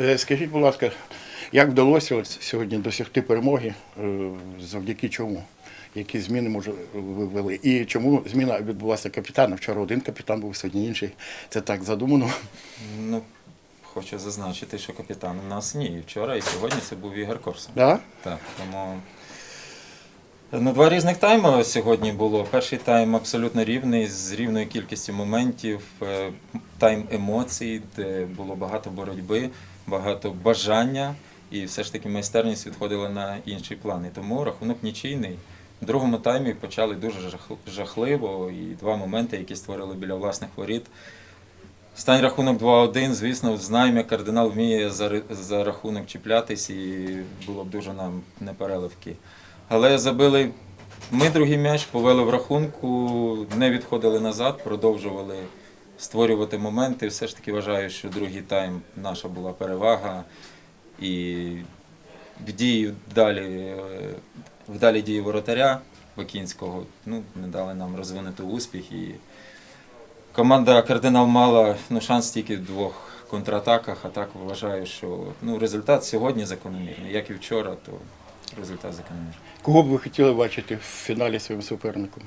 Е, Скажіть, будь ласка, як вдалося от сьогодні досягти перемоги? Е, Завдяки чому? Які зміни може ви ввели? І чому зміна відбулася капітана? Вчора один капітан був, сьогодні інший. Це так задумано. Ну, хочу зазначити, що капітан у нас ні. І вчора, і сьогодні це був Ігор Корсун. Да? Так, тому ну, два різних тайми сьогодні було. Перший тайм абсолютно рівний, з рівною кількістю моментів, е, тайм емоцій, де було багато боротьби, багато бажання, і все ж таки майстерність відходила на інший план. І тому рахунок нічийний. В другому таймі почали дуже жахливо, і два моменти, які створили біля власних воріт. Стань рахунок 2-1, звісно, знаємо, як кардинал вміє за, рахунок чіплятись, і було б дуже нам непереливки. Але забили ми другий м'яч, повели в рахунку, не відходили назад, продовжували створювати моменти. Все ж таки вважаю, що другий тайм наша була перевага. І в дії далі, е, вдалі дії воротаря Бакінського ну, не дали нам розвинути успіх. І Команда Кардинал мала ну, шанс тільки в двох контратаках, а так вважаю, що ну, результат сьогодні закономірний. Як і вчора, то результат закономірний. Кого б ви хотіли бачити в фіналі своїм суперником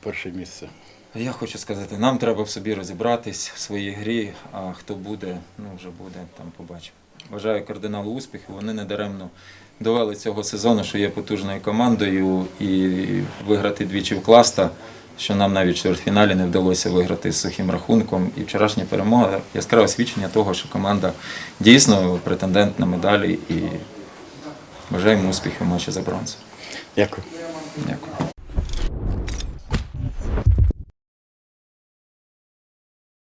перше місце? Я хочу сказати, нам треба в собі розібратись в своїй грі, а хто буде, ну вже буде, там побачимо. Вважаю кардиналу успіху. Вони недаремно довели цього сезону, що є потужною командою, і виграти двічі в класта, що нам навіть в чвертьфіналі не вдалося виграти з сухим рахунком. І вчорашня перемога яскраве свідчення того, що команда дійсно претендент на медалі і бажаємо успіхів в матчі за бронзу. Дякую. Дякую.